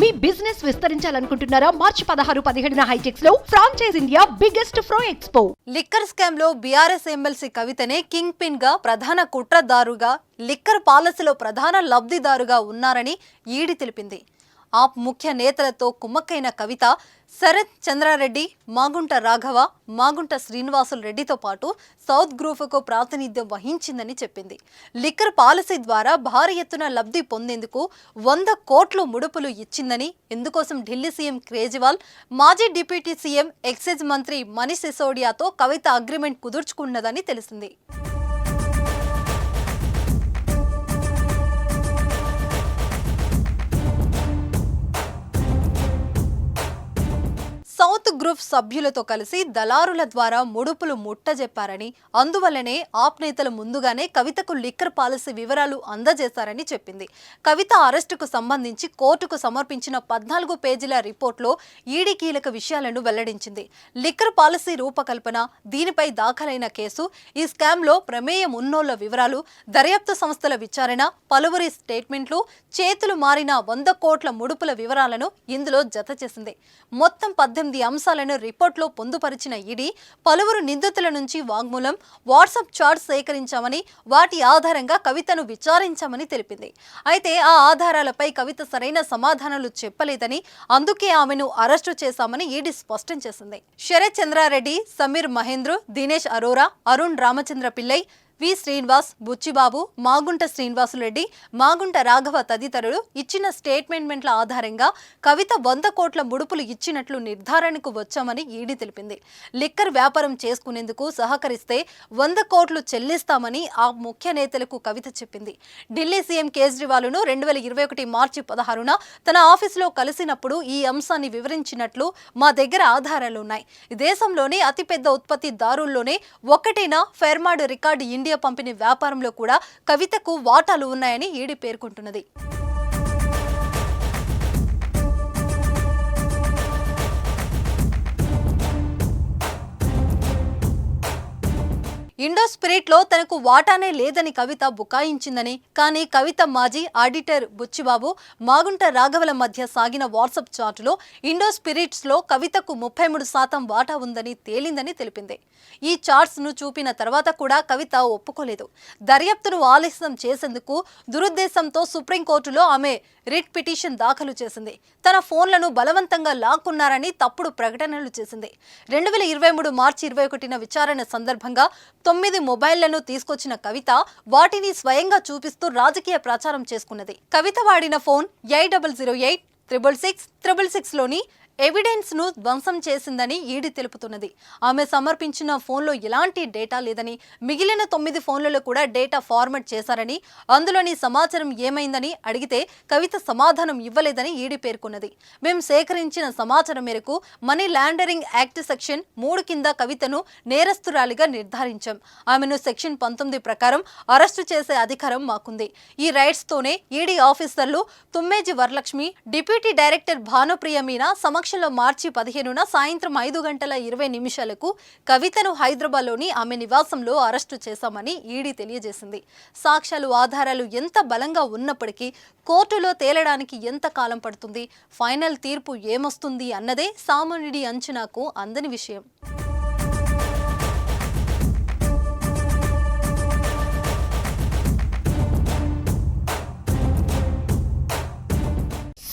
మీ business విస్తరించాలనుకుంటున్నారా? మార్చి పదహారు పదిహేడున హైటెక్స్లో franchise India biggest ఫ్రో expo liquor స్కామ్లో బీఆర్ఎస్ ఎమ్మెల్సీ కవితనే కింగ్ పిన్గా ప్రధాన కుట్రదారుగా లిక్కర్ పాలసీలో ప్రధాన లబ్ధిదారుగా ఉన్నారని ఈడీ తెలిపింది. ఆప్ ముఖ్య నేతలతో కుమ్మక్కైన కవిత శరత్ చంద్రారెడ్డి మాగుంట రాఘవ మాగుంట శ్రీనివాసులు రెడ్డితో పాటు సౌత్ గ్రూపుకు ప్రాతినిధ్యం వహించిందని చెప్పింది. లిక్కర్ పాలసీ ద్వారా భారీ ఎత్తున లబ్ధి పొందేందుకు వంద కోట్లు ముడుపులు ఇచ్చిందని ఇందుకోసం ఢిల్లీ సీఎం కేజ్రీవాల్ మాజీ డిప్యూటీ సీఎం ఎక్సైజ్ మంత్రి మనీష్ సిసోడియాతో కవిత అగ్రిమెంట్ కుదుర్చుకున్నదని తెలిసింది. గ్రూప్ సభ్యులతో కలిసి దళారుల ద్వారా ముడుపులు ముట్టజెప్పారని అందువల్లనే ఆప్ నేతలు ముందుగానే కవితకు లిక్కర్ పాలసీ వివరాలు అందజేశారని చెప్పింది. కవిత అరెస్టుకు సంబంధించి కోర్టుకు సమర్పించిన పద్నాలుగు పేజీల రిపోర్ట్లో ఈడీ కీలక విషయాలను వెల్లడించింది. లిక్కర్ పాలసీ రూపకల్పన దీనిపై దాఖలైన కేసు ఈ స్కామ్లో ప్రమేయం ఉన్నోళ్ళ వివరాలు దర్యాప్తు సంస్థల విచారణ పలువురి స్టేట్మెంట్లు చేతులు మారిన వంద కోట్ల ముడుపుల వివరాలను ఇందులో జత చేసింది. మొత్తం పద్దెనిమిది అంశాలను రిపోర్ట్లో పొందుపరిచిన ఈడీ పలువురు నిందితుల నుంచి వాంగ్మూలం వాట్సాప్ చాట్స్ సేకరించామని వాటి ఆధారంగా కవితను విచారించామని తెలిపింది. అయితే ఆ ఆధారాలపై కవిత సరైన సమాధానాలు చెప్పలేదని అందుకే ఆమెను అరెస్టు చేశామని ఈడీ స్పష్టం చేసింది. శరత్ చంద్రారెడ్డి సమీర్ మహేంద్ర దినేష్ అరోరా అరుణ్ రామచంద్ర పిల్లై వి శ్రీనివాస్ బుచ్చిబాబు మాగుంట శ్రీనివాసులరెడ్డి మాగుంట రాఘవ తదితరులు ఇచ్చిన స్టేట్మెంట్ల ఆధారంగా కవిత వంద కోట్ల ముడుపులు ఇచ్చినట్లు నిర్ధారణకు వచ్చామని ఈడీ తెలిపింది. లిక్కర్ వ్యాపారం చేసుకునేందుకు సహకరిస్తే వంద కోట్లు చెల్లిస్తామని ఆ ముఖ్య నేతలకు కవిత చెప్పింది. ఢిల్లీ సీఎం కేజ్రీవాల్ను రెండు వేల ఇరవై ఒకటి మార్చి పదహారున తన ఆఫీసులో కలిసినప్పుడు ఈ అంశాన్ని వివరించినట్లు మా దగ్గర ఆధారాలు ఉన్నాయి దేశంలోనే అతిపెద్ద ఉత్పత్తిదారుల్లోనే ఒకటైన ఫెర్మాడ్ రికార్డు ఇండియా పంపిణీ వ్యాపారంలో కూడా కవితకు వాటాలు ఉన్నాయని ఈడీ పేర్కొంటున్నది. ఇండో స్పిరిట్లో తనకు వాటానే లేదని కవిత బుకాయించిందని. కానీ కవిత మాజీ ఆడిటర్ బుచ్చిబాబు మాగుంట రాఘవల మధ్య సాగిన వాట్సాప్ చాటులో ఇండో స్పిరిట్స్లో కవితకు ముప్పై మూడు శాతం వాటా ఉందని తేలిందని తెలిపింది. ఈ చార్ట్స్ను చూపిన తర్వాత కూడా కవిత ఒప్పుకోలేదు. దర్యాప్తును ఆలస్యం చేసేందుకు దురుద్దేశంతో సుప్రీంకోర్టులో ఆమె రిట్ పిటిషన్ దాఖలు చేసింది. తన ఫోన్లను బలవంతంగా లాక్కున్నారని తప్పుడు ప్రకటనలు చేసింది. రెండు వేల ఇరవై మూడు మార్చి ఇరవై ఒకటిన విచారణ సందర్భంగా తొమ్మిది మొబైళ్ళను తీసుకొచ్చిన కవిత వాటిని స్వయంగా చూపిస్తూ రాజకీయ ప్రచారం చేసుకున్నది. కవిత వాడిన phone eight double zero eight triple six triple సిక్స్లోని ఎవిడెన్స్ను ధ్వంసం చేసిందని ఈడీ తెలుపుతున్నది. ఆమె సమర్పించిన ఫోన్లో ఎలాంటి డేటా లేదని మిగిలిన తొమ్మిది ఫోన్లలో కూడా డేటా ఫార్మాట్ చేశారని అందులోని సమాచారం ఏమైందని అడిగితే కవిత సమాధానం ఇవ్వలేదని ఈడీ పేర్కొన్నది. మేము సేకరించిన సమాచారం మేరకు మనీ లాండరింగ్ యాక్ట్ సెక్షన్ మూడు కింద కవితను నేరస్తురాలిగా నిర్ధారించాం. ఆమెను సెక్షన్ పంతొమ్మిది ప్రకారం అరెస్టు చేసే అధికారం మాకుంది. ఈ రైట్స్తోనే ఈడీ ఆఫీసర్లు తుమ్మేజి వరలక్ష్మి డిప్యూటీ డైరెక్టర్ భానుప్రియ మీనా సమక్షంలో మార్చి పదిహేనున సాయంత్రం ఐదు గంటల ఇరవై నిమిషాలకు కవితను హైదరాబాద్లోని ఆమె నివాసంలో అరెస్టు చేశామని ఈడీ తెలియజేసింది. సాక్ష్యాలు ఆధారాలు ఎంత బలంగా ఉన్నప్పటికీ కోర్టులో తేలడానికి ఎంత కాలం పడుతుంది? ఫైనల్ తీర్పు ఏమొస్తుంది? అన్నదే సామాన్యుడి అంచనాకు అందని విషయం.